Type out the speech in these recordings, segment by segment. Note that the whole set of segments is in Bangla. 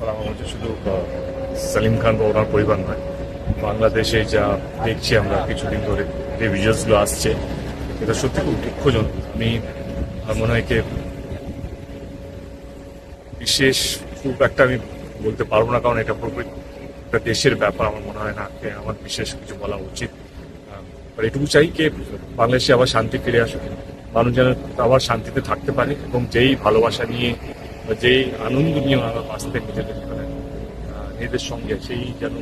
আমার হচ্ছে শুধু সালিম খান বা ওনার পরিবার নয়, বাংলাদেশে যা দেখছি আমরা কিছুদিন ধরে, যে ভিডিওসগুলো আসছে, এটা সত্যি খুব দুঃখজনক। আমি মনে হয় বিশেষ খুব একটা আমি বলতে পারব না, কারণ এটা পুরোপুরি একটা দেশের ব্যাপার, আমার মনে হয় না আমার বিশেষ কিছু বলা উচিত। আর এটুকু চাই যে বাংলাদেশে আবার শান্তি ফিরে আসুক। মানুষ যেন আবার শান্তিতে থাকতে পারে এবং যেই ভালোবাসা নিয়ে যেই আনন্দ নিয়ে ওনারা বাঁচতে নিজেদের আহ, নিজেদের সঙ্গে সেই যেন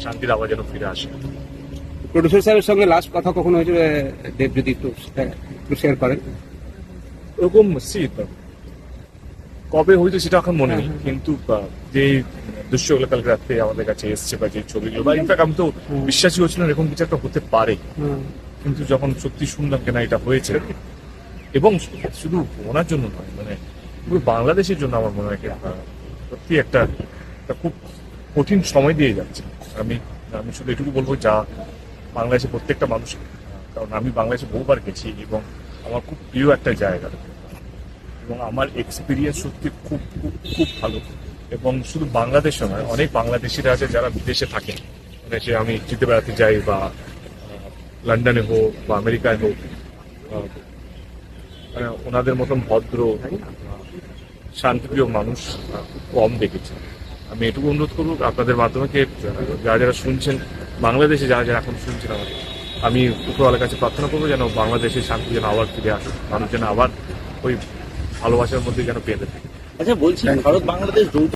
শান্তির আবার যেন ফিরে আসে। প্রডিউসার সাহেবের সঙ্গে লাস্ট কথা কখন হয়েছিল এ, দেব যদি একটু শেয়ার করেন? ওরকম সি কবে হয়তো সেটা এখন মনে নেই কিন্তু আহ, যে দৃশ্যগুলো কালকে রাত্রে আমাদের কাছে এসছে বা যে ছবিগুলো বা ইনফ্যাক্ট আমি তো বিশ্বাসই হচ্ছিল না এরকম কিছু একটা হতে পারে। কিন্তু যখন সত্যি শুনলাম কেনা এটা হয়েছে এবং শুধু ওনার জন্য নয় মানে পুরো বাংলাদেশের জন্য আমার মনে হয় সত্যি একটা খুব কঠিন সময় দিয়ে যাচ্ছে। আমি আমি শুধু এটুকু বলব যা বাংলাদেশের প্রত্যেকটা মানুষ কারণ আমি বাংলাদেশে বহুবার গেছি এবং আমার খুব প্রিয় একটা জায়গা। এবং আমার এক্সপিরিয়েন্স সত্যি খুব খুব খুব ভালো। এবং শুধু বাংলাদেশে নয়, অনেক বাংলাদেশিরা আছে যারা বিদেশে থাকেন মানে সে আমি যেতে বেড়াতে যাই বা লন্ডনে হোক বা আমেরিকায় হোক মানে ওনাদের মতন ভদ্র শান্তিপ্রিয় মানুষ কম দেখেছি। আমি এটুকু অনুরোধ করব আপনাদের মাধ্যমে কে যারা যারা শুনছেন বাংলাদেশে যারা যারা এখন শুনছেন আমাকে আমি উপরওয়ালার কাছে প্রার্থনা করব যেন বাংলাদেশে শান্তি যেন আবার ফিরে আসে মানুষ যেন আবার ওই ভালোবাসার মধ্যে যেন পেয়ে থাকে। আচ্ছা বলছি ভারত বাংলাদেশ